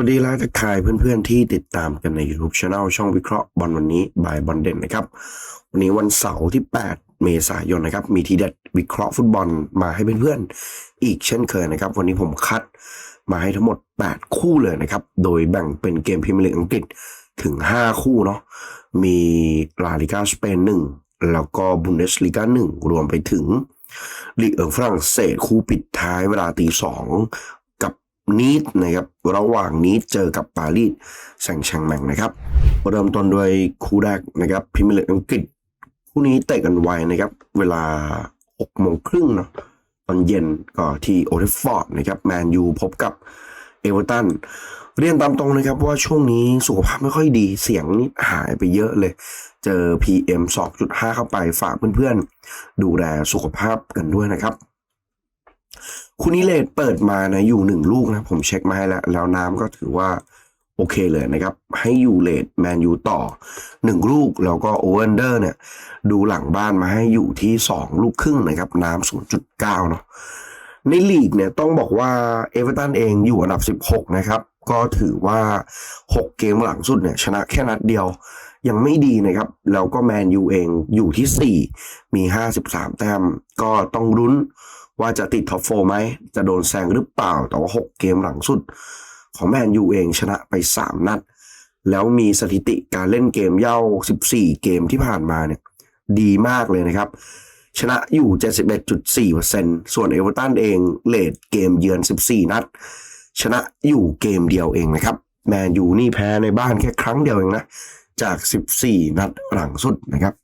วัสดีและทักทายเพื่อนๆที่ติดตามกันใน YouTube Channel ช่องวิเคราะห์บอลวันนี้บายบอลเด่นนะครับ วันนี้วันเสาร์ที่ 8 เมษายนนะครับ มีทีเด็ดวิเคราะห์ฟุตบอลมาให้เพื่อนๆ อีกเช่นเคยนะครับ วันนี้ผมคัดมาให้ทั้งหมด 8 คู่เลยนะครับ โดยแบ่งเป็นเกมพรีเมียร์ลีกอังกฤษถึง 5 คู่เนาะมีลาลิกาสเปนหนึ่งแล้วก็บุนเดสลีกาหนึ่งรวมไปถึงลีกเอิงฝรั่งเศสคู่ปิดท้ายเวลาตีสอง นีดนะครับระหว่างนีดเจอกับปารีสแซงต์แชงแมงนะครับ เริ่มต้นด้วยคู่แรกนะครับพรีเมียร์ลีกอังกฤษคู่นี้เตะกันไวนะครับ เวลา6โมงครึ่งเนาะตอนเย็นก็ที่โอเทฟฟอร์ดนะครับแมนยูพบกับเอเวอร์ตันเรียนตามตรงนะครับว่าช่วงนี้สุขภาพไม่ค่อยดีเสียงนี่หายไปเยอะเลย เจอ PM 2.5 เข้าไปฝากเพื่อนๆ ดูแลสุขภาพกันด้วยนะครับ คู่นี้เลดเปิดมานะอยู่หนึ่งลูกนะ ผมเช็คมาให้แล้ว แล้วน้ำก็ถือว่าโอเคเลยนะครับ ให้อยู่เลดแมนยูต่อหนึ่งลูก แล้วก็โอเวอร์เดอร์เนี่ย ดูหลังบ้านมาให้อยู่ที่สองลูกครึ่งนะครับ น้ำศูนย์จุดเก้าเนาะในลีกเนี่ยต้องบอกว่าเอเวอร์ตันเองอยู่อันดับสิบหกนะครับ ก็ถือว่าหกเกมหลังสุดเนี่ยชนะแค่นัดเดียวยังไม่ดีนะครับ แล้วก็แมนยูเองอยู่ที่ 4 มี 53 แต้มก็ต้องรุ้น ว่าจะติดท็อปโฟไหมจะโดนแซงหรือเปล่า แต่ว่า 6 เกมหลังสุด ของแมนยูเองชนะไป 3 นัด แล้วมีสถิติการเล่นเกมเย่า 14 เกมที่ผ่านมาเนี่ยดีมากเลยนะครับ ชนะอยู่ 71.4%ส่วนเอเวอร์ตันเองเลดเกมเยือน 14 นัด ชนะอยู่เกมเดียวเองนะครับแมนยูนี่แพ้ในบ้านแค่ครั้งเดียวเองนะจาก 14 นัดหลังสุดนะครับ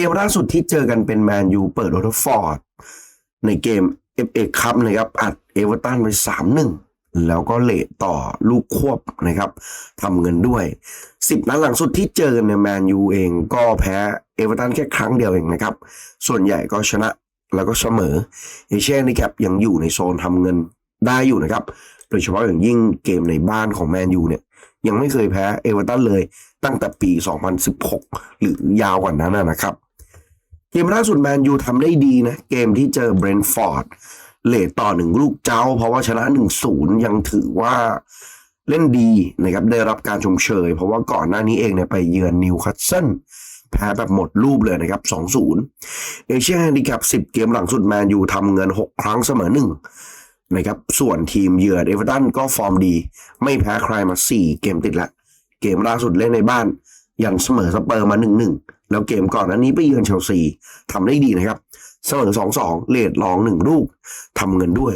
เกมล่าสุดที่เจอกันเป็นแมนยูเปิดโอทฟอร์ดในเกม FA คัพนะครับอัดเอเวอร์ตันไป3-1แล้วก็เลทต่อลูกควบนะครับทำเงินด้วย 10 นัดหลังสุดที่เจอกันในแมนยูเองก็แพ้เอเวอร์ตันแค่ครั้งเดียวเองนะครับ ส่วนใหญ่ก็ชนะแล้วก็เสมอเอเชียนนี่ครับยังอยู่ในโซนทำเงินได้อยู่นะครับ โดยเฉพาะอย่างยิ่งเกมในบ้านของแมนยูเนี่ยยังไม่เคยแพ้เอเวอร์ตันเลยตั้งแต่ปี 2016 หรือยาวกว่านั้นนะครับ เกมล่าสุดแมนยูทำได้ดีนะ เกมที่เจอเบรนฟอร์ดเลทต่อหนึ่งลูกเจ้า เพราะว่าชนะ1-0ยังถือว่าเล่นดีนะครับได้รับการชมเชย เพราะว่าก่อนหน้านี้เองเนี่ยไปเยือนนิวคาสเซิลแพ้แบบหมดรูปเลยนะครับ 2-0 เอเชียแฮนดิแคป10 เกมหลังสุดแมนยูทำเงิน 6 ครั้งเสมอ1นะครับส่วนทีมเยือนเอเวอร์ตันก็ฟอร์มดี ไม่แพ้ใครมา 4 เกมติดละ เกมล่าสุดเล่นในบ้าน ยันเสมอสเปอร์มา 1-1 แล้วเกมก่อนอันนี้ไปเยือนเชลซีทำได้ดีนะครับเสมอ2-2เลดลองหนึ่งลูกทำเงินด้วย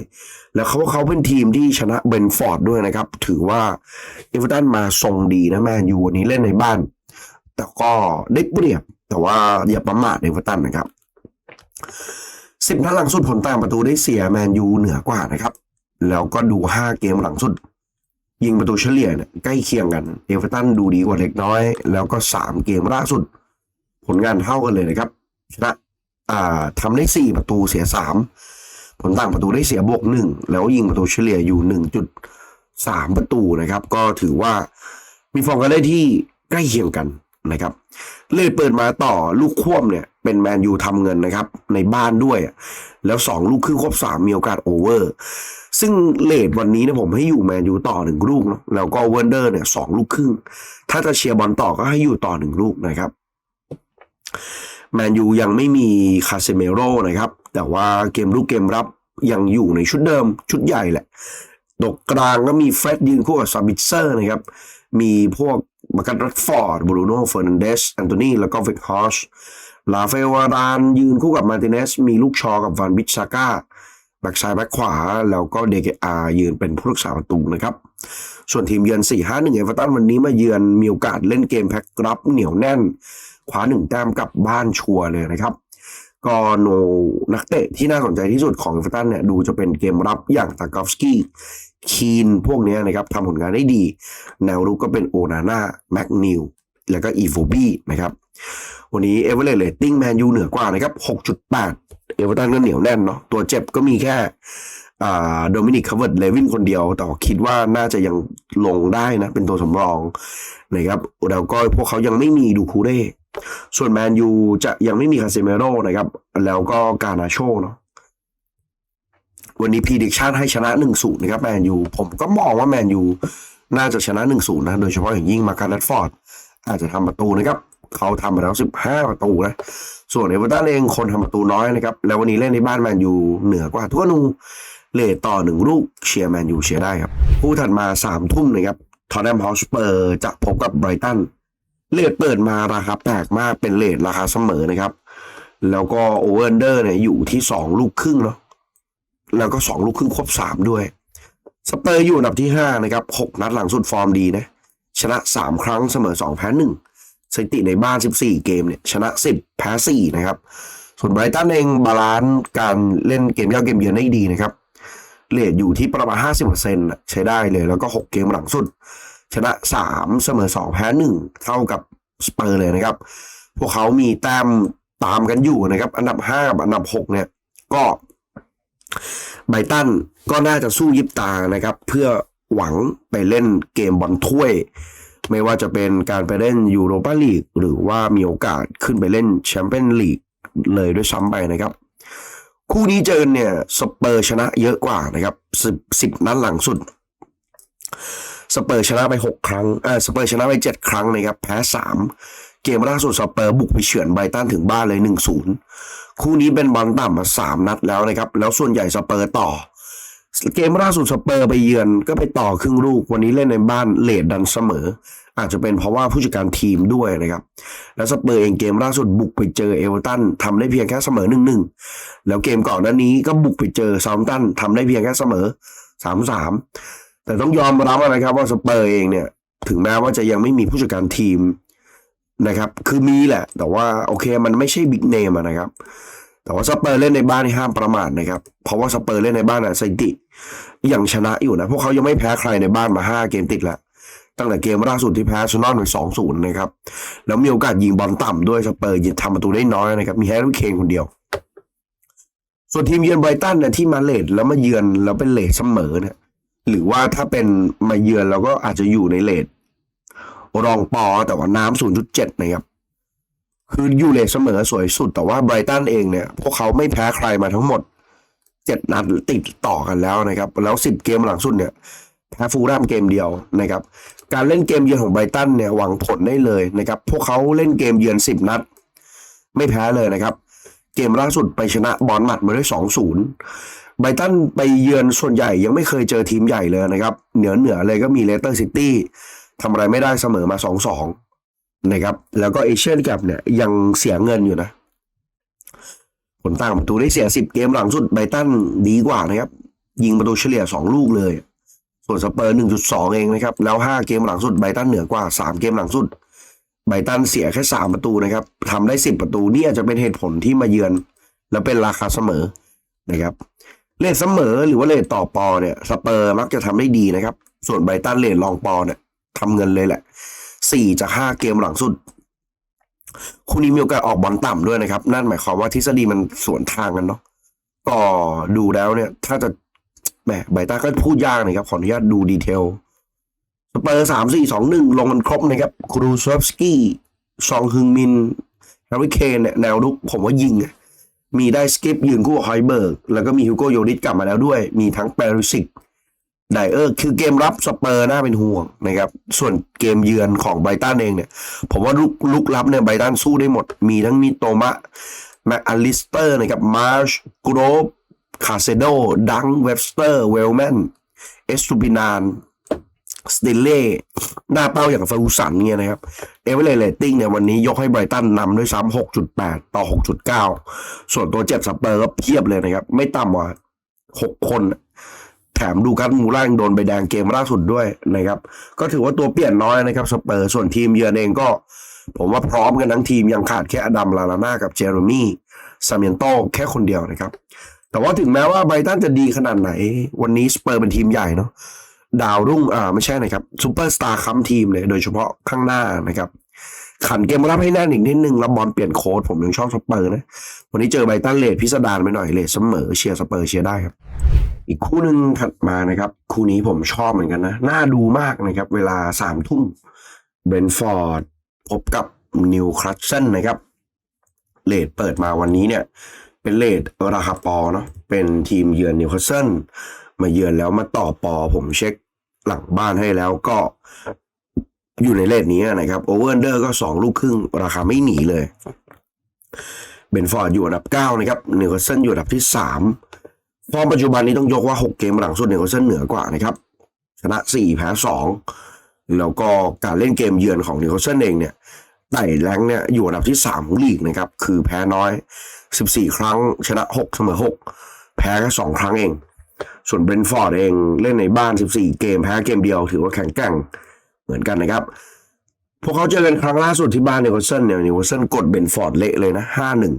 แล้วเขาเขาเป็นทีมที่ชนะเบนฟอร์ดด้วยนะครับ ถือว่าเอเวอร์ตันมาทรงดีนะแมนยูวันนี้เล่นในบ้าน แต่ก็ได้เปรียบ แต่ว่าอย่าประมาทเอเวอร์ตันนะครับสิบนัดหลังสุดผลต่างประตูได้เสียแมนยูเหนือกว่านะครับ แล้วก็ดูห้าเกมหลังสุด ยิงประตูเฉลี่ยเนี่ยใกล้เคียงกันเอเวอร์ตันดูดีกว่าเล็กน้อย แล้วก็สามเกมล่าสุด ผลงานเท่ากันเลยนะครับชนะอ่าทำได้สี่ประตูเสียสามผลต่างประตูได้เสียบวกหนึ่งแล้วยิงประตูเฉลี่ยอยู่หนึ่งจุดสามประตูนะครับ ก็ถือว่ามีฟอร์มกันได้ที่ใกล้เคียงกันนะครับ เลยเปิดมาต่อลูกควบเนี่ย เป็นแมนยูทำเงินนะครับ ในบ้านด้วย แล้วสองลูกครึ่งควบสามมีโอกาสโอเวอร์ ซึ่งเลทวันนี้นี่ยผมให้อยู่แมนยูต่อหนึ่งลูกเนาะแล้วก็เวนเดอร์เนี่ยสองลูกครึ่งถ้าจะเชียร์บอลต่อก็ให้อยู่ต่อหนึ่งลูกนะครับ แมนยูยังไม่มีคาเซเมโร่นะครับ แต่ว่าเกมลูกเกมรับยังอยู่ในชุดเดิมชุดใหญ่แหละตกกลางก็มีเฟรดยืนคู่กับซาบิเซอร์นะครับ มีพวกมาคัตรัตฟอร์ดบรูโน่เฟอร์นันเดสแอนโทนีแล้วก็วิกฮอชลาเฟลวารานยืนคู่กับมาร์ติเนส มีลูกชอกับวานบิชซาก้าแบ็กซ้ายแบ็กขวา แล้วก็เดเกอายืนเป็นผู้รักษาประตูนะครับ ส่วนทีมเยือน 4-5-1เอเวอร์ตันวันนี้มาเยือนมีโอกาสเล่นเกมแพ็กรับเหนียวแน่น คว้าหนึ่งแต้มกลับบ้านชัวร์เลยนะครับ ก็โนนักเตะที่น่าสนใจที่สุดของเอเวอร์ตันเนี่ยดูจะเป็นเกมรับอย่างตากอฟสกี้คีนพวกนี้นะครับทำผลงานได้ดี แนวรุกก็เป็นโอนาน่าแม็กนิวแล้วก็อีโฟบี้นะครับวันนี้เอเวอร์เรสเรตติ้งแมนยูเหนือกว่านะครับ 6.8 เอเวอร์ตันก็เหนียวแน่นเนาะตัวเจ็บก็มีแค่ โดมินิกคาเวิร์ดเลวินคนเดียว แต่คิดว่าน่าจะยังลงได้นะ เป็นตัวสำรองนะครับแล้วก็พวกเขายังไม่มีดูคูเร่ส่วนแมนยูจะยังไม่มีคาเซเมโร่นะครับ แล้วก็กานาโชเนาะวันนี้พีดิชั่นให้ชนะ1-0นะครับแมนยูผมก็มองว่าแมนยูน่าจะชนะ1-0นะ โดยเฉพาะอย่างยิ่งมาการ์นัตฟอร์ด อาจจะทำประตูนะครับ เขาทำไปแล้ว 15 ประตูนะ ส่วนเอเวอร์ตันเองคนทำประตูน้อยนะครับ แล้ววันนี้เล่นในบ้านแมนยูเหนือกว่าทั่วนู เลทต่อหนึ่งลูกเชียร์แมนยูเชียร์ได้ครับผู้ถัดมาสามทุ่มนะครับทอตแนมฮอสเปอร์จะพบกับไบรตันเลทเปิดมาราคาแปลกมากเป็นเลทราคาเสมอนะครับ แล้วก็โอเวอร์เดอร์เนี่ยอยู่ที่สองลูกครึ่งเนาะแล้วก็สองลูกครึ่งครบสามด้วยสเปอร์อยู่อันดับที่ห้านะครับหกนัดหลังสุดฟอร์มดีนะชนะสามครั้งเสมอสองแพ้หนึ่งสถิติในบ้านสิบสี่เกมเนี่ยชนะสิบแพ้สี่นะครับ ส่วนไบรตันเองบาลานซ์การเล่นเกมเย้าเกมเยือนได้ดีนะครับ เลทอยู่ที่ประมาณห้าสิบเปอร์เซ็นต์ใช้ได้เลย แล้วก็หกเกมหลังสุด ชนะสามเสมอสองแพ้หนึ่งเท่ากับสเปอร์เลยนะครับ พวกเขามีแต้มตามกันอยู่นะครับ อันดับห้ากับอันดับหกเนี่ย ก็ไบตันก็น่าจะสู้ยิบตานะครับ เพื่อหวังไปเล่นเกมบอลถ้วย ไม่ว่าจะเป็นการไปเล่นยูโรปาลีกหรือว่ามีโอกาสขึ้นไปเล่นแชมเปี้ยนลีกเลยด้วยซ้ำไปนะครับ คู่นี้เจอเนี่ยสเปอร์ชนะเยอะกว่านะครับสิบสิบนัดหลังสุด สเปอร์ชนะไปหกครั้งเออสเปอร์ชนะไปเจ็ดครั้งนะครับแพ้สามเกมล่าสุดสเปอร์บุกไปเฉือนไบตันถึงบ้านเลยหนึ่งศูนย์คู่นี้เป็นบอลต่ำมาสามนัดแล้วนะครับ แล้วส่วนใหญ่สเปอร์ต่อ เกมล่าสุดสเปอร์ไปเยือนก็ไปต่อครึ่งลูกวันนี้เล่นในบ้านเลดดันเสมอ อาจจะเป็นเพราะว่าผู้จัดการทีมด้วยนะครับ แล้วสเปอร์เองเกมล่าสุดบุกไปเจอเอเวอร์ตันทำได้เพียงแค่เสมอหนึ่งหนึ่งแล้วเกมก่อนหน้านี้ก็บุกไปเจอซาม์ตันทำได้เพียงแค่เสมอสามสามแต่ต้องยอมรับนะครับว่าสเปอร์เองเนี่ยถึงแม้ว่าจะยังไม่มีผู้จัดการทีมนะครับ คือมีแหละ แต่ว่าโอเคมันไม่ใช่บิ๊กเนมนะครับ แต่ว่าสเปอร์เล่นในบ้านห้ามประมาทนะครับ เพราะว่าสเปอร์เล่นในบ้านอะสถิติยังชนะอยู่นะ พวกเขายังไม่แพ้ใครในบ้านมาห้าเกมติดแล้ว ตั้งแต่เกมล่าสุดที่แพ้ชนอนไปสองศูนย์นะครับ แล้วมีโอกาสยิงบอลต่ำด้วยสเปอร์ยิงทำประตูได้น้อยนะครับ มีแฮร์รี่เคนคนเดียว ส่วนทีมเยือนไบรตันเนี่ยที่มาเลดแล้วมาเยือนแล้วเป็นเลดเสมอเนี่ยหรือว่าถ้าเป็นมาเยือนเราก็อาจจะอยู่ในเลดรองปอแต่ว่าน้ำศูนย์จุดเจ็ดนะครับคืออยู่เลทเสมอสวยสุด แต่ว่าไบรตันเองเนี่ย พวกเขาไม่แพ้ใครมาทั้งหมดเจ็ดนัดติดต่อกันแล้วนะครับ แล้วสิบเกมหลังสุดเนี่ยแพ้ฟูลแลมเกมเดียวนะครับ การเล่นเกมเยือนของไบรตันเนี่ยหวังผลได้เลยนะครับ พวกเขาเล่นเกมเยือนสิบนัด ไม่แพ้เลยนะครับ เกมล่าสุดไปชนะบอลมัดมาด้วยสองศูนย์ไบรตันไปเยือนส่วนใหญ่ยังไม่เคยเจอทีมใหญ่เลยนะครับ เหนือเหนือเลยก็มีเลสเตอร์ซิตี้ทำอะไรไม่ได้เสมอมาสองสองนะครับ แล้วก็เอเชียนแกเนี่ยยังเสียเงินอยู่นะผลต่างประตูได้เสียสิบเกมหลังสุดไบตันดีกว่านะครับ ยิงประตูเฉลี่ยสองลูกเลย ส่วนสเปอร์หนึ่งจุดสองเองนะครับ แล้วห้าเกมหลังสุดไบตันเหนือกว่าสามเกมหลังสุดไบตันเสียแค่สามประตูนะครับทำได้สิบประตูนี่อาจจะเป็นเหตุผลที่มาเยือน แล้วเป็นราคาเสมอนะครับเลทเสมอหรือว่าเลทต่อปอเนี่ยสเปอร์มักจะทำได้ดีนะครับ ส่วนไบตันเลทรองปอเนี่ยทำเงินเลยแหละสี่จากห้าเกมหลังสุด คู่นี้มีโอกาสออกบอลต่ำด้วยนะครับ นั่นหมายความว่าทฤษฎีมันสวนทางกันเนาะก็ดูแล้วเนี่ย ถ้าจะ แหมไบตันก็พูดยากนะครับ ขออนุญาตดูดีเทลสเปอร์สามสี่สองหนึ่งลงกันครบนะครับ ครูเซฟสกี้ซองฮึงมินแฮร์รี่เคนเนี่ยแนวลุกผมว่ายิง มีได้สกิปยืนคู่กับไฮเบิร์ก แล้วก็มีฮิวโกโยริสกลับมาแล้วด้วย มีทั้งเปริสิกไดเออร์คือเกมรับสเปอร์น่าเป็นห่วงนะครับ ส่วนเกมเยือนของไบตันเองเนี่ย ผมว่าลุกลุกรับเนี่ยไบตันสู้ได้หมด มีทั้งมิโตมะแมคอลิสเตอร์นะครับมาร์ชกรอบ คาเซโด ดัง เวบสเตอร์ เวลแมน เอสตูปินาน สติเล่ หน้าเป้าอย่างฟารูสันเนี่ยนะครับ เอเวอเรสเรตติ้งเนี่ยวันนี้ยกให้ไบรตันนำด้วยซ้ำ6.8 ต่อ 6.9 ส่วนตัวเจ็บสเปอร์ก็เพียบเลยนะครับ ไม่ต่ำกว่า 6 คน แถมดูการมูล่างโดนใบแดงเกมล่าสุดด้วยนะครับ ก็ถือว่าตัวเปลี่ยนน้อยนะครับสเปอร์ ส่วนทีมเยือนเองก็ผมว่าพร้อมกันทั้งทีมยังขาดแค่อดัมลาลาน่ากับเจอร์มี่ซาเมียนโตแค่คนเดียวนะครับ แต่ว่าถึงแม้ว่าไบรตันจะดีขนาดไหน วันนี้สเปอร์เป็นทีมใหญ่เนาะดาวรุ่งอ่าไม่ใช่นะครับซูเปอร์สตาร์คัมทีมเลย โดยเฉพาะข้างหน้านะครับ ขันเกมรับให้แน่นอีกนิดนึงแล้วบอลเปลี่ยนโค้ดผมยังชอบสเปอร์นะ วันนี้เจอไบตันเลดพิสดารไปหน่อยเลดเสมอเชียร์สเปอร์เชียร์ได้ครับ อีกคู่หนึ่งถัดมานะครับ คู่นี้ผมชอบเหมือนกันนะน่าดูมากนะครับ เวลาสามทุ่มเบนฟอร์ดพบกับนิวคลัตเซนนะครับเลดเปิดมาวันนี้เนี่ย เป็นเลดราคาปอเนาะเป็นทีมเยือนนิวคาสเซิลมาเยือนแล้วมาต่อปอผมเช็คหลังบ้านให้แล้วก็อยู่ในเลทนี้นะครับโอเวอร์เดอร์ก็สองลูกครึ่ง ราคาไม่หนีเลยเบนฟอร์ดอยู่อันดับเก้านะครับนิวคาสเซิลอยู่อันดับที่สามฟอร์มปัจจุบันนี้ต้องยกว่าหกเกมหลังสุดนิวคาสเซิลเหนือกว่านะครับชนะสี่แพ้สองแล้วก็การเล่นเกมเยือนของนิวคาสเซิลเองเนี่ย ไต่แรงเนี่ยอยู่อันดับที่สามของลีกนะครับ คือแพ้น้อยสิบสี่ครั้งชนะหกเสมอหกแพ้แค่สองครั้งเอง ส่วนเบรนฟอร์ดเองเล่นในบ้าน 14 เกมแพ้เกมเดียวถือว่าแข็งแกร่งเหมือนกันนะครับ พวกเขาเจอกันครั้งล่าสุดที่บ้านนิวคาสเซิลเนี่ยนิวคาสเซิลกดเบนฟอร์ดเละเลยนะ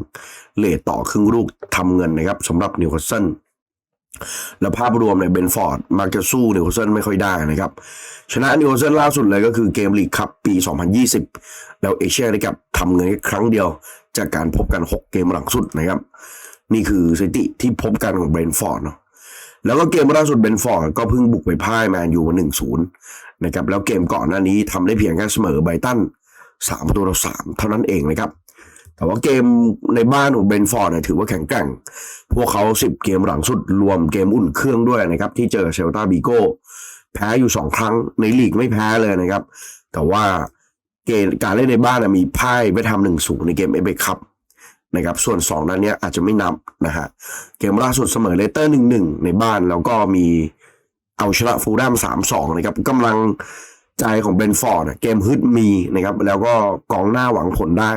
5-1 เลทต่อครึ่งลูกทำเงินนะครับสำหรับนิวคาสเซิล แล้วภาพรวมเนี่ยเบนฟอร์ดมักจะสู้นิวคาสเซิลไม่ค่อยได้นะครับ ชนะนิวคาสเซิลล่าสุดเลยก็คือเกมลีกคัพปี 2020 แล้วเอเชียได้กับทำเงินแค่ครั้งเดียว จากการพบกัน 6 เกมหลังสุดนะครับ นี่คือสถิติที่พบกันของเบนฟอร์ดเนาะแล้วก็เกมล่าสุดเบนฟอร์ดก็เพิ่งบุกไปพ่ายแมนยูมาหนึ่งศูนย์นะครับแล้วเกมก่อนหน้านี้ทำได้เพียงแค่เสมอไบตันสามประตูต่อสามเท่านั้นเองนะครับ แต่ว่าเกมในบ้านของเบนฟอร์ดเนี่ยถือว่าแข็งแกร่ง พวกเขาสิบเกมหลังสุดรวมเกมอุ่นเครื่องด้วยนะครับ ที่เจอเซลตาบิโก้แพ้อยู่สองครั้งในลีกไม่แพ้เลยนะครับ แต่ว่าเกมการเล่นในบ้านนะมีพ่ายไปทำหนึ่งศูนย์ในเกมเอเบคัพนะครับส่วนสองนั้นเนี้ยอาจจะไม่นับนะฮะเกมล่าสุดเสมอเลสเตอร์หนึ่งหนึ่งในบ้าน แล้วก็มีเอาชนะฟูลแลมสามสองนะครับกำลังใจของเบนฟอร์ดเกมฮึดมีนะครับแล้วก็กองหน้าหวังผลได้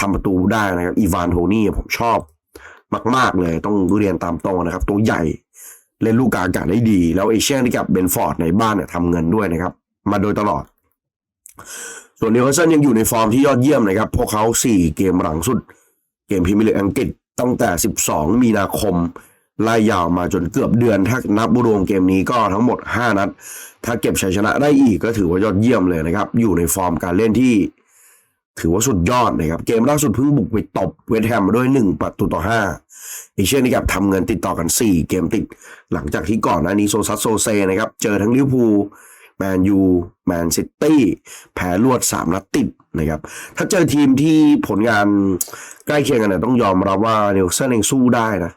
ทำประตูได้นะครับอีวานโทนี่ผมชอบมาก ๆ เลยต้องเรียนตามตรงนะครับ ตัวใหญ่เล่นลูกกลางอากาศได้ดี แล้วเอเชียนที่กับเบนฟอร์ดในบ้านเนี่ยทำเงินด้วยนะครับ มาโดยตลอด ส่วนนิวคาสเซิลยังอยู่ในฟอร์มที่ยอดเยี่ยมนะครับ พวกเขาสี่เกมหลังสุด เกมพรีเมียร์ลีกอังกฤษตั้งแต่ 12 มีนาคมไล่ยาวมาจนเกือบเดือน ถ้านับรวมเกมนี้ก็ทั้งหมด 5 นัด ถ้าเก็บชัยชนะได้อีกก็ถือว่ายอดเยี่ยมเลยนะครับ อยู่ในฟอร์มการเล่นที่ ถือว่าสุดยอดนะครับ เกมล่าสุดเพิ่งบุกไปตบเวสแฮมมาด้วย 1 ประตูต่อ 5 อีกเช่นนี้ครับทำเงินติดต่อกัน 4 เกมติด หลังจากที่ก่อนหน้านี้โซซัสโซเซนะครับ เจอทั้งลิเวอร์พูลแมนยูแมนซิตี้แพ้รวด 3 นัดติดนะครับ ถ้าเจอทีมที่ผลงานใกล้เคียงกันเนี่ยต้องยอมรับว่านิวคาสเซิลเองสู้ได้นะ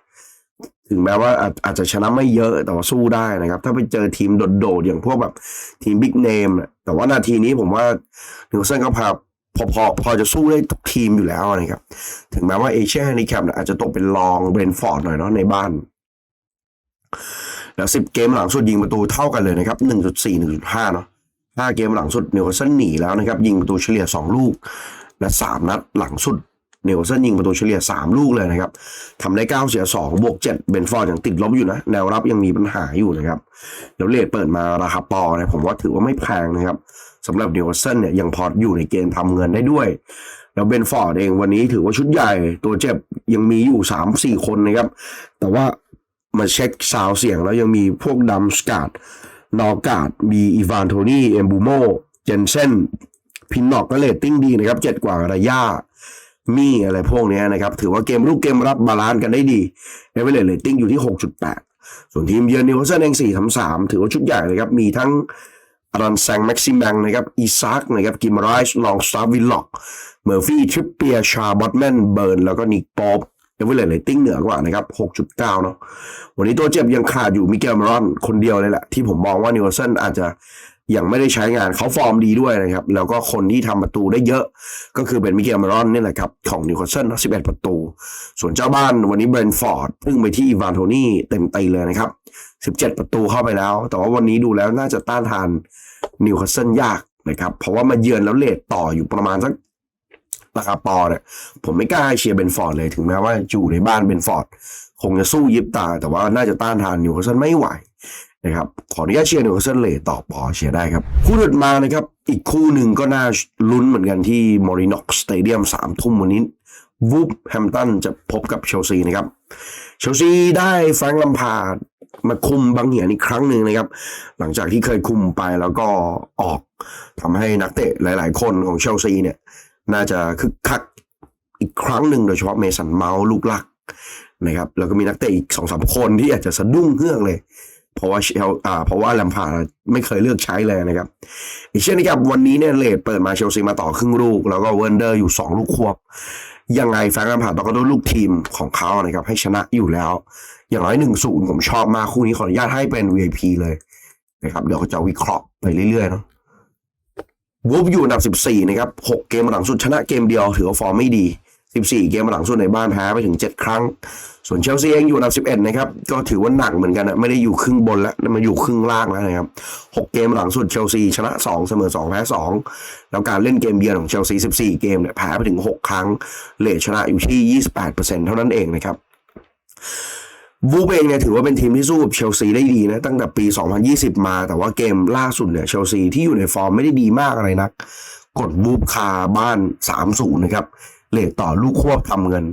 ถึงแม้ว่าอาจจะชนะไม่เยอะแต่ว่าสู้ได้นะครับ ถ้าไปเจอทีมโดดๆอย่างพวกแบบทีมบิ๊กเนมแต่ว่านาทีนี้ผมว่านิวคาสเซิลก็พา พอพอพอจะสู้ได้ทุกทีมอยู่แล้วนะครับ ถึงแม้ว่าเอเชียแฮนดิแคปอาจจะตกเป็นรองเบรนฟอร์ดหน่อยเนาะในบ้าน แล้วสิบเกมหลังสุดยิงประตูเท่ากันเลยนะครับหนึ่งจุดสี่หนึ่งจุดห้าเนาะห้าเกมหลังสุดเนวสเซิลหนีแล้วนะครับ ยิงประตูเฉลี่ยสองลูก และสามนัดหลังสุดเนวสเซิลยิงประตูเฉลี่ยสามลูกเลยนะครับทำได้เก้าเสียสองบวกเจ็ดเบนฟอร์ดยังติดลบอยู่นะ แนวรับยังมีปัญหาอยู่นะครับ แล้วเลทเปิดมาราคาปอนี่ยผมว่าถือว่าไม่แพงนะครับ สำหรับนิวคาสเซิลเนี่ยยังพออยู่ในเกณฑ์ทำเงินได้ด้วย แล้วเบนฟอร์ดเองวันนี้ถือว่าชุดใหญ่ตัวเจ็บยังมีอยู่สามสี่คนนะครับ แต่ว่ามาเช็คซาวเสียงแล้วยังมีพวกดัมสกาดนอร์กาดมีอีวานโทนี่เอมบูโมเจนเซนพินนอกก็เลตติ้งดีนะครับเจ็ดกว่าระยะมีอะไรพวกนี้นะครับ ถือว่าเกมลูกเกมรับบาลานซ์กันได้ดีในเวลเลตติ้งอยู่ที่ 6.8 ส่วนทีมเยือนนิวคาสเซิลเอง4 3 3ถือว่าชุดใหญ่เลยครับ มีทั้ง อารันแซงแม็กซิมแบงนะครับอีซักนะครับกิมไรส์ลองสตาร์วิลล็อกเมอร์ฟี่ทริปเปียชาบอตแมนเบิร์นแล้วก็นิกป๊อปเอเวอร์เลตติ้งเหนือกว่านะครับ 6.9 เนาะวันนี้ตัวเจ็บยังขาดอยู่มิเกลมารอนคนเดียวเลยแหละที่ผมมองว่านิวคาสเซิลอาจจะยังไม่ได้ใช้งานเขาฟอร์มดีด้วยนะครับ แล้วก็คนที่ทำประตูได้เยอะ ก็คือเป็นมิเกลมารอนนี่แหละครับ ของนิวคาสเซิล11 ประตู ส่วนเจ้าบ้านวันนี้เบรนฟอร์ดพึ่งไปที่อีวานโทนี่เต็มตีเลยนะครับ 17 ประตูเข้าไปแล้ว แต่ว่าวันนี้ดูแล้วน่าจะต้านทาน นิวคาสเซิลยากนะครับ เพราะว่ามาเยือนแล้วเลทต่ออยู่ประมาณสักราคาปอเนี่ยผมไม่กล้าให้เชียร์เบนฟอร์ดเลยถึงแม้ว่าอยู่ในบ้านเบนฟอร์ดคงจะสู้ยิบตา แต่ว่าน่าจะต้านทานนิวคาสเซิลไม่ไหวนะครับขออนุญาตเชียร์นิวคาสเซิลเลยต่อปอเชียร์ได้ครับคู่ถัดมานะครับอีกคู่หนึ่งก็น่าลุ้นเหมือนกันที่มอริน็อกสเตเดียมสามทุ่มวันนี้วูฟแฮมตันจะพบกับเชลซีนะครับเชลซีได้แฟรงค์ลัมพาร์ด มาคุมบางเหียนอีกครั้งหนึ่งนะครับ หลังจากที่เคยคุมไปแล้วก็ออกทำให้นักเตะหลาย ๆ คนของเชลซีเนี่ย น่าจะคึกคักอีกครั้งหนึ่งโดยเฉพาะเมสันเมาส์ลูกหลักนะครับแล้วก็มีนักเตะอีกสองสามคนที่อาจจะสะดุ้งเฮือกเลย เพราะว่าเชลอ่าเพราะว่าแลมพาไม่เคยเลือกใช้เลยนะครับ อีกเช่นนี้ครับวันนี้เนี่ยเลดเปิดมาเชลซีมาต่อครึ่งลูก แล้วก็เวนเดอร์อยู่ 2 ลูกควบ ยังไงแฟรงค์แลมพาร์ดต้องก็ต้องลูกทีมของเขานะครับให้ชนะอยู่แล้ว อย่างน้อยหนึ่งศูนย์ผมชอบมากคู่นี้ขออนุญาตให้เป็น VIP เลยนะครับเดี๋ยวก็จะวิเคราะห์ไปเรื่อยๆเนาะวูฟอยู่อันดับ 14 นะครับ 6 เกมหลังสุดชนะเกมเดียวถือว่าฟอร์มไม่ดี 14 เกมหลังสุดในบ้านแพ้ไปถึง 7 ครั้ง ส่วนเชลซีเองอยู่อันดับ 11 นะครับ ก็ถือว่าหนักเหมือนกันนะไม่ได้อยู่ครึ่งบนแล้วมาอยู่ครึ่งล่างแล้วนะครับ 6 เกมหลังสุดเชลซีชนะ 2 เสมอ 2 แพ้ 2 แล้วการเล่นเกมเยือนของเชลซี 14 เกมเนี่ยแพ้ไปถึง 6 ครั้งเลทชนะอยู่ที่ 28%เท่านั้นเองนะครับ วูเองเนี่ยถือว่าเป็นทีมที่สู้กับเชลซีได้ดีนะตั้งแต่ปี 2020 มาแต่ว่าเกมล่าสุดเนี่ยเชลซีที่อยู่ในฟอร์มไม่ได้ดีมากอะไรนัก กดวูฟคาบ้าน 3-0 นะครับเลทต่อลูกควบทำเงิน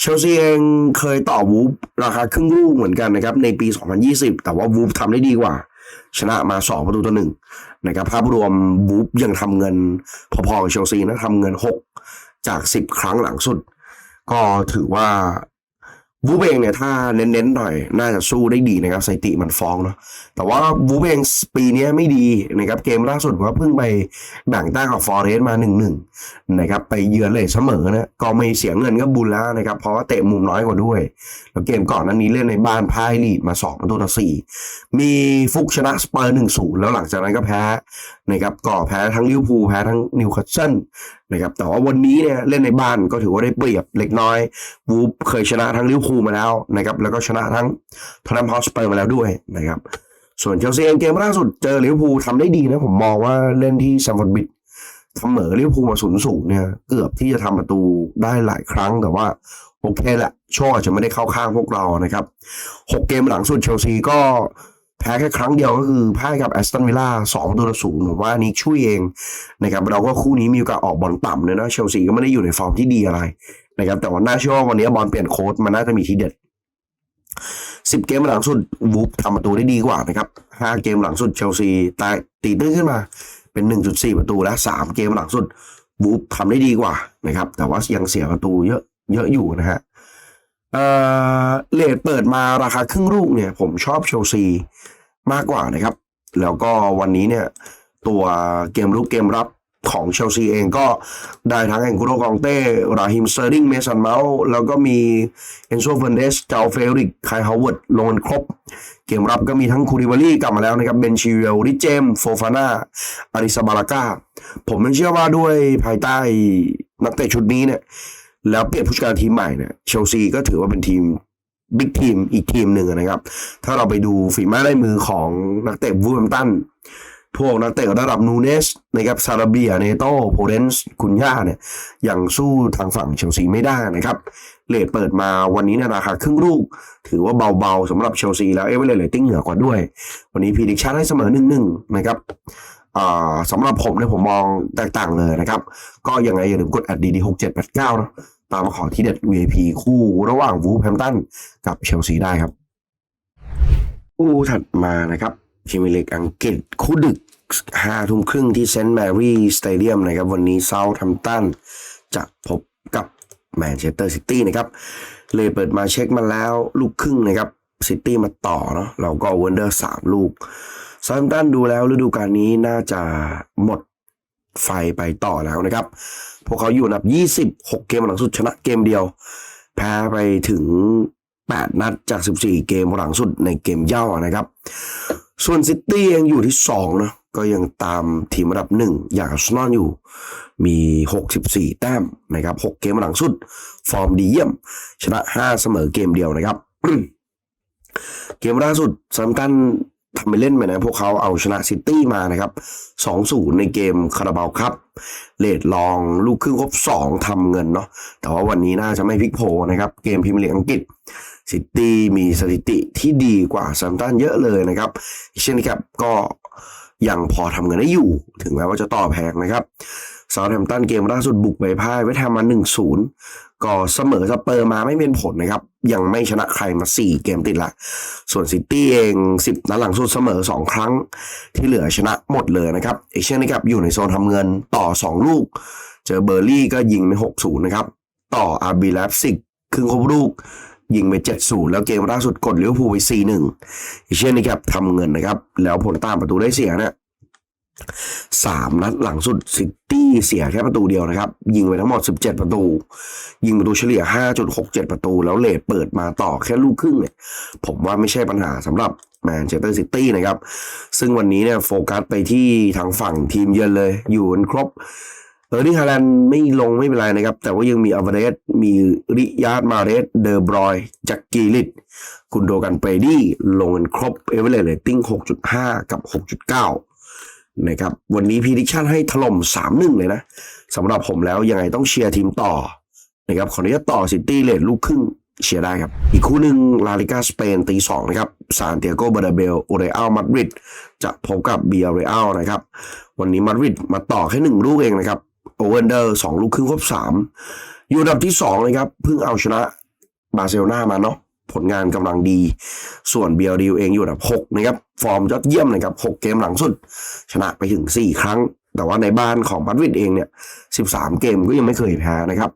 เชลซีเองเคยต่อวูฟราคาครึ่งลูกเหมือนกันนะครับในปี 2020 แต่ว่าวูฟทำได้ดีกว่า ชนะมา 2 ประตูต่อหนึ่งนะครับภาพรวมวูฟยังทำเงิน พอๆกับเชลซีนะทำเงิน 6 จาก 10 ครั้งหลังสุด ก็ถือว่า วูเองเนี่ยถ้าเน้นๆหน่อย น่าจะสู้ได้ดีนะครับสถิติมันฟ้องเนาะแต่ว่าวูเองปีนี้ไม่ดีนะครับเกมล่าสุดก็เพิ่งไปแบ่งแต้มกับฟอร์เรสต์มา1นหนึ่งนะครับไปเยือนเลยเสมอนะก็ไม่เสียเงินก็บุญแล้วนะครับเพราะว่าเตะมุมน้อยกว่าด้วยแล้วเกมก่อนนั้นนี้เล่นในบ้านพ่ายลีดมา2ประตูต่อ4มีฟุกชนะสเปอร์หนึ่งศูนย์แล้วหลังจากนั้นก็แพ้นะครับก็แพ้ทั้งลิเวอร์พูลแพ้ทั้งนิวคาสเซิล นะครับแต่ว่าวันนี้เนี่ยเล่นในบ้านก็ถือว่าได้เปรียบเล็กน้อยวูฟเคยชนะทั้งลิเวอร์พูลมาแล้วนะครับแล้วก็ชนะทั้งทอตแนมฮอสเปอร์มาแล้วด้วยนะครับส่วนเชลซีเองเกมล่าสุดเจอลิเวอร์พูลทำได้ดีนะผมมองว่าเล่นที่ซัมฟอร์ดบิดเสมอลิเวอร์พูลมาศูนย์ศูนย์เนี่ยเกือบที่จะทำประตูได้หลายครั้งแต่ว่าโอเคแหละชคอาจจะไม่ได้เข้าข้างพวกเรานะครับหกเกมหลังสุดเชลซีก็ แพ้แค่ครั้งเดียวก็คือพ่ายกับแอสตันวิลล่าสองประตูต่อศูนย์ผมว่านี่ช่วยเองนะครับเราก็คู่นี้มีโอกาสออกบอลต่ำเลยนะเชลซีก็ไม่ได้อยู่ในฟอร์มที่ดีอะไรนะครับแต่ว่าน่าเชื่อว่าวันนี้บอลเปลี่ยนโค้ดมันน่าจะมีทีเด็ดสิบเกมหลังสุดวูฟทำประตูได้ดีกว่านะครับห้าเกมหลังสุดเชลซีตายตีตื้นขึ้นมาเป็นหนึ่งจุดสี่ประตูและสามเกมหลังสุดวูฟทำได้ดีกว่านะครับแต่ว่ายังเสียประตูเยอะเยอะอยู่นะฮะเอ่อ เลทเปิดมาราคาครึ่งลูกเนี่ย ผมชอบเชลซีมากกว่านะครับ แล้วก็วันนี้เนี่ย ตัวเกมรุกเกมรับของเชลซีเองก็ได้ทั้งแองกุโรกองเต้ ราฮิมเตอร์ดิง เมสันเมาส์แล้วก็มีเอนโซเฟนเดสจาเฟริก ไคฮาวเวิร์ด ลงกันครบ เกมรับก็มีทั้งคูริบารี่กลับมาแล้วนะครับ เบนชิเวลริเจม โฟฟาน่าอาริซาบาลากาผมไม่เชื่อว่าด้วยภายใต้นักเตะชุดนี้เนี่ย แล้วเปลี่ยนผู้จัดการทีมใหม่เนี่ย เชลซีก็ถือว่าเป็นทีม บิ๊กทีมอีกทีมหนึ่งนะครับ ถ้าเราไปดูฝีไม้ลายมือของนักเตะวูแฮมตันพวกนักเตะระดับนูเนสนะครับซาราเบียเนโตโพเดนส์คุนย่าเนี่ยยังสู้ทางฝั่งเชลซีไม่ได้นะครับเลทเปิดมาวันนี้เนี่ยราคาครึ่งลูก ถือว่าเบาๆสำหรับเชลซีแล้วเอเวอเรสต์เรตติ้งเหนือกว่าด้วย วันนี้พีดิชั่นให้เสมอหนึ่งหนึ่งนะครับอ่าสำหรับผมเนี่ยผมมองแตกต่างเลยนะครับ ก็ยังไงอย่าลืมกดแอดดีดีหกเจ็ดแปดเก้านะ ตามมาขอที่เด็ด VIP คู่ระหว่างวูฟแฮมตันกับเชลซีได้ครับคู่ถัดมานะครับพรีเมียร์ลีกอังกฤษคู่ดึกห้าทุ่มครึ่งที่เซนต์แมรี่สเตเดียมนะครับวันนี้เซาท์แฮมตันจะพบกับแมนเชสเตอร์ซิตี้นะครับเลยเปิดมาเช็คมาแล้วลูกครึ่งนะครับซิตี้มาต่อเนาะเราก็เวนเดอร์สามลูกเซาท์แฮมตันดูแล้วฤดูกาลนี้น่าจะหมด ไฟไปต่อแล้วนะครับ พวกเขาอยู่อันดับ 26 เกมหลังสุดชนะเกมเดียว แพ้ไปถึง 8 นัดจาก 14 เกมหลังสุดในเกมเย่านะครับ ส่วนซิตี้ยังอยู่ที่ 2 นะก็ยังตามทีมอันดับ1อย่างอาร์เซนอลอยู่ มี 64 แต้มนะครับ 6 เกมหลังสุด ฟอร์มดีเยี่ยม ชนะ 5 เสมอเกมเดียวนะครับ เกมล่าสุดซัมตัน ทำไปเล่นไปนะ พวกเขาเอาชนะซิตี้มานะครับ2-0 ในเกมคาราบาวครับเลดลองลูกครึ่งครบ 2ทำเงินเนาะแต่ว่าวันนี้น่าจะไม่พลิกโผนะครับ เกมพรีเมียร์ลีกอังกฤษซิตี้มีสถิติที่ดีกว่าซัมตันเยอะเลยนะครับเช่นนี้ครับก็ยังพอทำเงินได้อยู่ ถึงแม้ว่าจะต่อแพงนะครับ ซา u t แ a มตันเกมล่าสุดบุกไปพ่ายไว้ทำมา 1-0 ก็เสมอสเปอร์มาไม่เป็นผลนะครับ ยังไม่ชนะใครมา 4 เกมติดละ ส่วนซิตี้เอง 10นัดหลังสุดเสมอ 2 ครั้ง ที่เหลือชนะหมดเลยนะครับ เอเชียนนะครับอยู่ในโซนทำเงินต่อ 2 ลูก เจอเบอร์ลี่ก็ยิงไป 6-0 นะครับ ต่ออาร์บีแลฟซิกครึ่งครบลูกยิงไป7-0 แล้วเกมล่าสุดกดเลิเวอร์พูลไป 4-1อีเช่นนี้ครับทำเงินนะครับ แล้วผลตามประตูได้เสียเนี่ย สามนัดหลังสุดซิตี้เสียแค่ประตูเดียวนะครับ ยิงไปทั้งหมด 17 ประตู ยิงประตูเฉลี่ย 5.67 ประตู แล้วเลทเปิดมาต่อแค่ลูกครึ่งเนี่ย ผมว่าไม่ใช่ปัญหาสำหรับแมนเชสเตอร์ซิตี้นะครับ ซึ่งวันนี้เนี่ยโฟกัสไปที่ทางฝั่งทีมเยือนเลย อยู่กันครบเออร์ลิงฮาแลนด์ไม่ลงไม่เป็นไรนะครับ แต่ว่ายังมีอัลวาเรสมีริยาดมาเรสเดอร์บรอยจักกีลิตคุณโดกันเบรดี้ลงกันครบเอเวอเรสต์เรตติ้ง6.5 กับ 6.9 นะครับวันนี้พีดิชั่นให้ถล่ม3-1เลยนะสำหรับผมแล้วยังไงต้องเชียร์ทีมต่อนะครับขออนุญาตต่อซิตี้เลดลูกครึ่งเชียร์ได้ครับ อีกคู่หนึ่งลาลิกาสเปนตีสองนะครับซานเตียโกบาดาเบลโอเรอัลมาดริดจะพบกับเบียเรอัลนะครับ วันนี้มาดริดมาต่อแค่หนึ่งลูกเองนะครับโอเวนเดอร์สองลูกครึ่งครบสามอยู่อันดับที่สองนะครับเพิ่งเอาชนะบาร์เซโลนามาเนาะ ผลงานกำลังดี ส่วนเบียร์ดิวเองอยู่อันดับหกนะครับ ฟอร์มยอดเยี่ยมนะครับหกเกมหลังสุด ชนะไปถึงสี่ครั้ง แต่ว่าในบ้านของมาดริดเองเนี่ยสิบสามเกมก็ยังไม่เคยแพ้นะครับ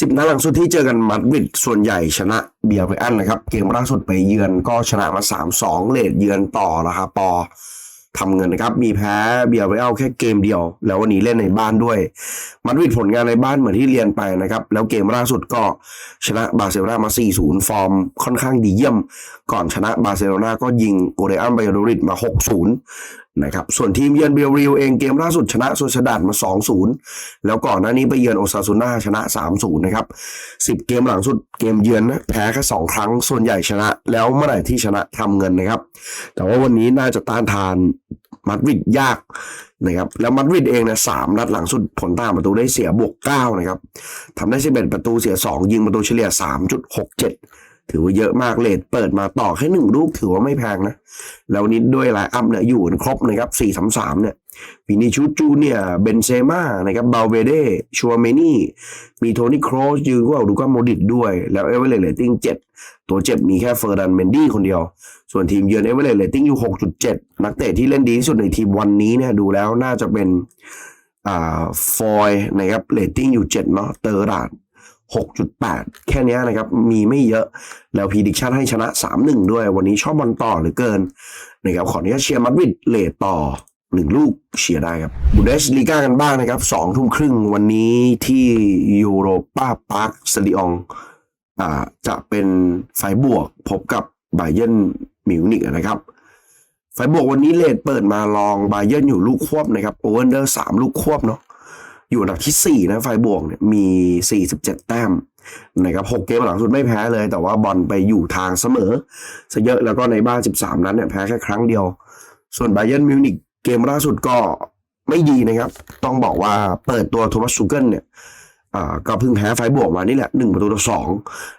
สิบนัดหลังสุดที่เจอกันมาดริดส่วนใหญ่ชนะเบียร์ไปอันนะครับ เกมล่าสุดไปเยือนก็ชนะมาสามสองเลดเยือนต่อนะครับปอ ทำเงินนะครับ มีแพ้เบียร์ไปเอาแค่เกมเดียว แล้ววันนี้เล่นในบ้านด้วยมาดริดผลงานในบ้านเหมือนที่เรียนไปนะครับ แล้วเกมล่าสุดก็ชนะบาร์เซโลนามา 4-0 ฟอร์มค่อนข้างดีเยี่ยม ก่อนชนะบาร์เซโลนาก็ยิงโกเรอัลไบโอริดมา 6-0 นะครับส่วนทีมเยือนเบลริวเองเกมล่าสุดชนะโซชดาดมา 2-0 แล้วก่อนหน้านี้ไปเยือนโอซาซูน่าชนะ 3-0 นะครับ 10 เกมหลังสุดเกมเยือนนะแพ้แค่2ครั้งส่วนใหญ่ชนะ แล้วเมื่อไหร่ที่ชนะทำเงินนะครับ แต่ว่าวันนี้น่าจะต้านทานมาดริดยากนะครับแล้วมาดริดเองนะสามนัดหลังสุดผลตามประตูได้เสียบวก9นะครับทำได้11ประตูเสีย 2 ยิงประตูเฉลี่ย 3.67 ถือว่าเยอะมากเลทเปิดมาต่อแค่หนึ่งลูกถือว่าไม่แพงนะ แล้วนี้ด้วยไลน์อัพเนี่ยอยู่ครบนะครับ4 3 3เนี่ยวินิชูจูเนี่ยเบนเซม่านะครับบาเวเดชัวเมนี่มีโทนี่โครสยืนก็ดูก็โมดิตด้วย แล้วเอเวอเรสต์เรตติ้ง7ตัวเจ็บมีแค่เฟอร์ดันเมนดี้คนเดียว ส่วนทีมเยือนเอเวอเรสต์เรตติ้งอยู่6.7นักเตะที่เล่นดีที่สุดในทีมวันนี้เนี่ยดูแล้วน่าจะเป็นอ่าฟอยนะครับเรตติ้งอยู่7เนาะเตอร์ราด 6.8 แค่นี้นะครับ มีไม่เยอะ แล้วพีดิชั่นให้ชนะ 3-1 ด้วย วันนี้ชอบบอลต่อหลือเกินนะครับ ขออนุญาตเชียร์มาดริดเลทต่อหนึ่งลูกเชียร์ได้ครับบูเดสลีกากันบ้างนะครับสองทุ่มครึ่งวันนี้ที่ยูโรปาพาร์คสลิองอ่าจะเป็นไฟบวกพบกับไบเยนมิวนิกนะครับ ไฟบวกวันนี้เลทเปิดมาลองไบเยนอยู่ลูกควบนะครับโอเวนเดอร์สามลูกควบเนาะ อยู่อันดับที่สี่นะไฟบวกเนี่ยมี 47 แต้มนะครับหกเกมหลังสุดไม่แพ้เลย แต่ว่าบอลไปอยู่ทางเสมอซะเยอะแล้วก็ในบ้าน 13 นั้นเนี่ยแพ้แค่ครั้งเดียว ส่วนไบเยนมิวนิกเกมล่าสุดก็ไม่ดีนะครับ ต้องบอกว่าเปิดตัวโทมัสซูเกิลเนี่ยอ่าก็เพิ่งแพ้ไฟบวกมานี่แหละหนึ่งประตูต่อสอง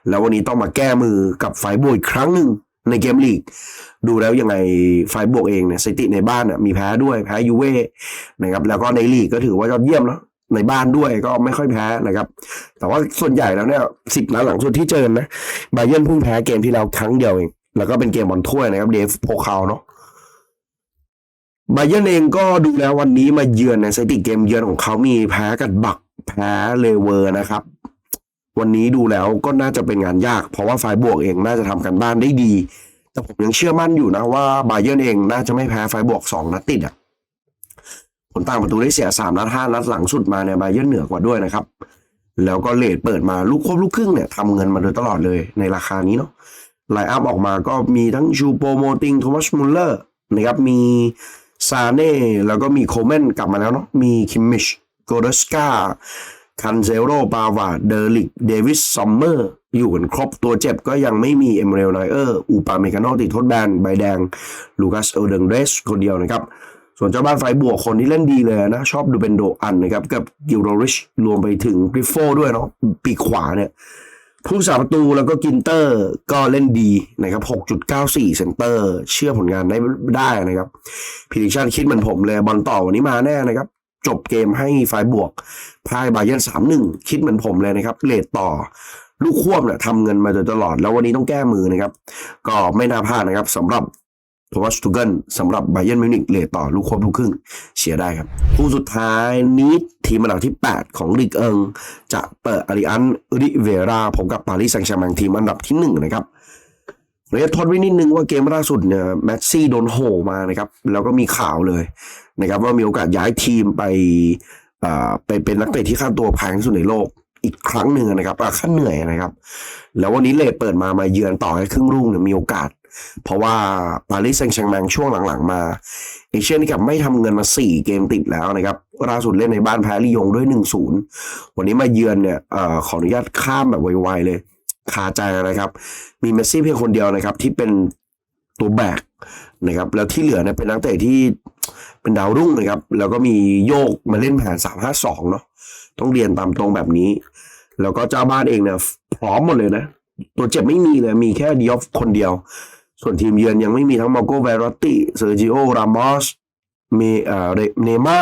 แล้ววันนี้ต้องมาแก้มือกับไฟบวกอีกครั้งหนึ่งในเกมลีก ดูแล้วยังไงไฟบวกเองเนี่ยสถิติในบ้านน่ะมีแพ้ด้วยแพ้ยูเว่นะครับแล้วก็ในลีกก็ถือว่ายอดเยี่ยมแล้ว ในบ้านด้วยก็ไม่ค่อยแพ้นะครับ แต่ว่าส่วนใหญ่แล้วเนี่ยสิบนัดหลังสุดที่เจอนะไบเยนเพิ่งแพ้เกมที่เราครั้งเดียวเอง แล้วก็เป็นเกมบอลถ้วยนะครับเดฟโพคาวเนาะไบเยนเองก็ดูแล้ววันนี้มาเยือนในสถิติเกมเยือนของเขามีแพ้กับบักแพ้เลเวอร์นะครับ วันนี้ดูแล้วก็น่าจะเป็นงานยาก เพราะว่าฝ่ายบวกเองน่าจะทำกันบ้านได้ดี แต่ผมยังเชื่อมั่นอยู่นะว่าไบเยนเองน่าจะไม่แพ้ฝ่ายบวกสองนัดติดอะ ผลต่างประตูได้เสียสามนัดห้านัดหลังสุดมาเนี่ยไบเยนเหนือกว่าด้วยนะครับ แล้วก็เลทเปิดมาลูกควบลูกครึ่งเนี่ยทำเงินมาโดยตลอดเลยในราคานี้เนาะไลน์อัพออกมาก็มีทั้งชูโปโมติงโทมัสมุลเลอร์นะครับมีซาเน่แล้วก็มีโคเมนกลับมาแล้วเนาะมีคิมมิชโกเดสกาคันเซโรปาวาเดลิกเดวิสซัมเมอร์อยู่กันครบตัวเจ็บก็ยังไม่มีเอเมเรลไนเออร์อูปาเมกาโนติดทดแบนใบแดงลูคัสเออเดงเรสคนเดียวนะครับ ส่วนเจ้าบ้านไฟบวกคนที่เล่นดีเลยนะ ชอบดูเป็นโดอันนะครับ กับกิลโรริชรวมไปถึงกริฟโฟด้วยเนาะปีกขวาเนี่ยผู้สาประตูแล้วก็กินเตอร์ก็เล่นดีนะครับ 6.94 เซนเตอร์ เชื่อผลงานได้ได้นะครับพิดิชันคิดเหมือนผมเลย บอลต่อวันนี้มาแน่นะครับ จบเกมให้ไฟบวกพ่ายบาเยนสามหนึ่งคิดเหมือนผมเลยนะครับ เลทต่อลูกควบเนี่ยทำเงินมาโดยตลอด แล้ววันนี้ต้องแก้มือนะครับ ก็ไม่น่าพลาดนะครับสำหรับ โทมัสทูเกิลสำหรับไบเยนมิวนิกเลทต่อลูกควบลูกครึ่งเชียร์ได้ครับ คู่สุดท้ายนี้ทีมอันดับที่ 8 ของลีกเอิง จะเปิดอาริอันริเวราพบกับปารีสแซงต์แชร์แมงทีมอันดับที่ 1 นะครับเรียทดไว้นิดนึงว่าเกมล่าสุดเนี่ยแมตซี่โดนโหมานะครับ แล้วก็มีข่าวเลยนะครับ ว่ามีโอกาสย้ายทีมไปอ่าไปเป็นนักเตะที่ค่าตัวแพงที่สุดในโลกอีกครั้งหนึ่งนะครับอะค่าเหนื่อยนะครับ แล้ววันนี้เลทเปิดมามาเยือนต่อให้ครึ่งรุ่งเนี่ยมีโอกาส เพราะว่าปารีสแซงต์แชร์แมงช่วงหลังๆ มาเอเชียนี่กับไม่ทำเงินมา 4 เกมติดแล้วนะครับล่าสุดเล่นในบ้านแพ้ลียงด้วย 1-0 วันนี้มาเยือนเนี่ยเอ่อขออนุญาตข้ามแบบไวๆเลยคาใจนะครับ มีเมสซี่เพียงคนเดียวนะครับที่เป็นตัวแบกนะครับแล้วที่เหลือเนี่ยเป็นนักเตะที่เป็นดาวรุ่งนะครับ แล้วก็มีโยกมาเล่นแผน3-5-2เนาะต้องเรียนตามตรงแบบนี้ แล้วก็เจ้าบ้านเองเนี่ยพร้อมหมดเลยนะ ตัวเจ็บไม่มีเลยมีแค่ดิออฟคนเดียว ส่วนทีมเยือนยังไม่มีทั้งมาโกเวรตติเซอร์จิโอรามอสเมเอ่อเนม่า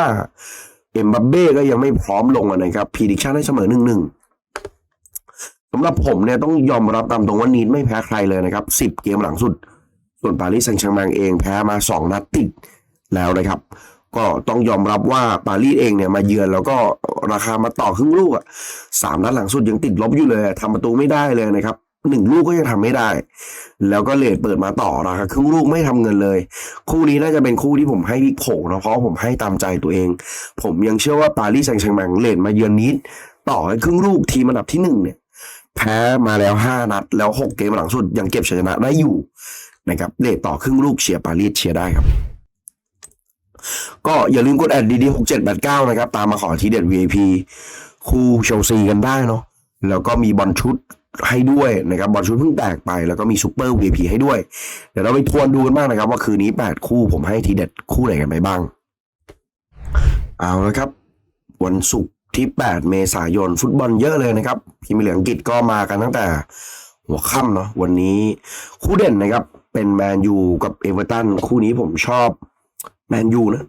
เอ็มบัเบ้ก็ยังไม่พร้อมลงนะครับพีดิชั่นให้เสมอหนึ่งหนึ่งสำหรับผมเนี่ยต้องยอมรับตามตรงว่านีดไม่แพ้ใครเลยนะครับสิบเกมหลังสุด ส่วนปารีสแซงต์แชร์แมงเองแพ้มาสองนัดติดแล้วนะครับ ก็ต้องยอมรับว่าปารีสเองเนี่ยมาเยือนแล้วก็ราคามาต่อครึ่งลูกอะสามนัดหลังสุดยังติดลบอยู่เลยทำประตูไม่ได้เลยนะครับ หนึ่งลูกก็ยังทำไม่ได้ แล้วก็เลทเปิดมาต่อราคาครึ่งลูกไม่ทำเงินเลย คู่นี้น่าจะเป็นคู่ที่ผมให้พิกโผเนะเพราะผมให้ตามใจตัวเอง ผมยังเชื่อว่าปารีสแซงต์แชร์แมงเลทมาเยือนนิดต่อให้ครึ่งลูกทีมอันดับที่หนึ่งเนี่ย แพ้มาแล้วห้านัด แล้วหกเกมหลังสุดยังเก็บชัยชนะได้อยู่นะครับเลทต่อครึ่งลูกเชียร์ปารีสเชียร์ได้ครับ ก็อย่าลืมกดแอดดีดีหกเจ็ดแปดเก้านะครับ ตามมาขอทีเด็ด VIP คู่เชลซีกันได้เนาะแล้วก็มีบอลชุด ให้ด้วยนะครับบอลชุดเพิ่งแตกไปแล้วก็มีซูเปอร์ VIP ให้ด้วย เดี๋ยวเราไปทวนดูกันบ้างนะครับ ว่าคืนนี้ 8 คู่ผมให้ทีเด็ดคู่ไหนกันไปบ้าง เอาละครับ วันศุกร์ที่ 8 เมษายนฟุตบอลเยอะเลยนะครับพีมียร์ลีกอังกฤษก็มากันตั้งแต่หัวค่ำเนาะวันนี้คู่เด่นนะครับเป็นแมนยูกับเอเวอร์ตันคู่นี้ผมชอบแมนยูนะ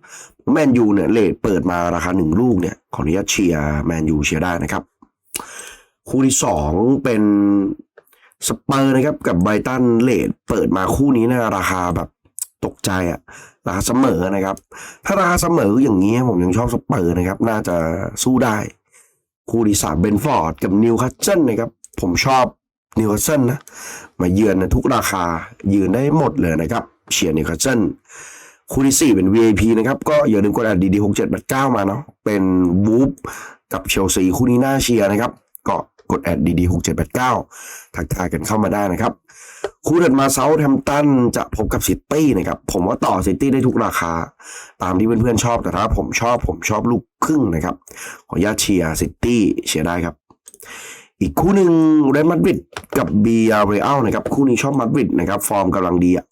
แมนยูเนี่ยเลทเปิดมาราคาหนึ่งลูกเนี่ยขออนุญาตเชียร์แมนยูเชียร์ได้นะครับ คู่ที่สองเป็นสเปอร์นะครับกับไบตันเลทเปิดมาคู่นี้นะราคาแบบตกใจอะราคาเสมอนะครับ ถ้าราคาเสมออย่างนี้ผมยังชอบสเปอร์นะครับ น่าจะสู้ได้ คู่ที่สามเบนฟอร์ดกับนิวคาสเซิลนะครับ ผมชอบนิวคาสเซิลนะ มาเยือนนะทุกราคายืนได้หมดเลยนะครับ เชียร์นิวคาสเซิลคู่ที่สี่เป็น VIP นะครับ ก็อย่าลืมกดแอดดีดีหกเจ็ดแปดเก้ามาเนาะเป็นบูฟกับเชลซีคู่นี้น่าเชียร์นะครับ ก็ กดแอดดีดีหกเจ็ดแปดเก้าทักทายกันเข้ามาได้นะครับ คู่ถัดมาเซาท์แฮมตันจะพบกับซิตี้นะครับ ผมว่าต่อซิตี้ได้ทุกราคา ตามที่เพื่อนๆชอบแต่ถ้าผมชอบผมชอบลูกครึ่งนะครับ ขอญาตเชียร์ซิตี้เชียร์ได้ครับอีกคู่หนึ่งเรอัลมาดริดกับบีอาร์เรอัลนะครับ คู่นี้ชอบมาดริดนะครับ ฟอร์มกำลังดีอะ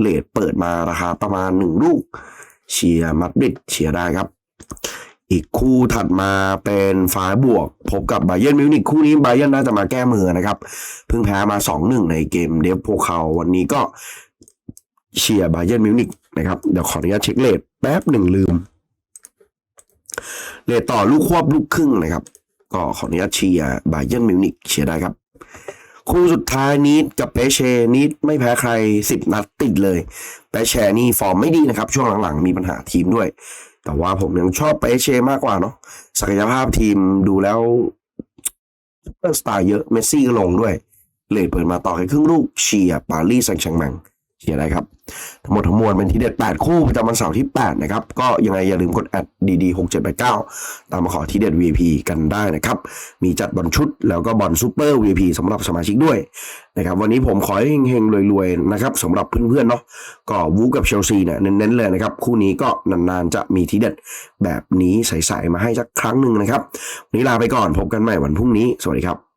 เลทเปิดมาราคาประมาณหนึ่งลูก เชียร์มาดริดเชียร์ได้ครับ อีกคู่ถัดมาเป็นฟ้าบวก พบกับไบเย r n มิวนิกคู่นี้ไบเย r n น่าจะมาแก้มือนะครับ เพิ่งแพ้มา 2-1 ในเกมเดฟโพคาวันนี้ก็เชียร์ไบเย r n มิวนิกนะครับ เดี๋ยวขออนุญาตเช็คเลทแป๊บหนึ่งลืม เลทต่อลูกควบลูกครึ่งนะครับ ก็ขออนุญาตเชียร์ไบเย r n มิวนิกเชียร์ได้ครับคู่สุดท้ายนีดกับเปเชนีดไม่แพ้ใคร 10 นัดติดเลย เปเชนี่ฟอร์มไม่ดีนะครับ ช่วงหลังๆ มีปัญหาทีมด้วย แต่ว่าผมยังชอบไปเชมากกว่าเนาะศักยภาพทีมดูแล้วซุปเปอร์สตาร์เยอะเมสซี่ก็ลงด้วย เลยเปิดมาต่อให้ครึ่งลูกเชียร์ปารีสแซงต์แชงแมงเชียร์ไรครับ ทั้งหมดทั้งมวลเป็นทีเด็ด 8 คู่ประจำวันเสาร์ที่ 8 นะครับ ก็ยังไงอย่าลืมกดแอดดีๆ6 7 8 9ตามมาขอทีเด็ด VIP กันได้นะครับ มีจัดบอลชุดแล้วก็บอลซูเปอร์ VIP สำหรับสมาชิกด้วยนะครับวันนี้ผมขอให้เฮงๆรวยๆนะครับสำหรับเพื่อนๆเนาะก็วูกับเชลซีเนี่ยเน้นๆเลยนะครับ คู่นี้ก็นานๆจะมีทีเด็ดแบบนี้ใสๆมาให้สักครั้งหนึ่งนะครับวันนี้ลาไปก่อนพบกันใหม่วันพรุ่งนี้สวัสดีครับ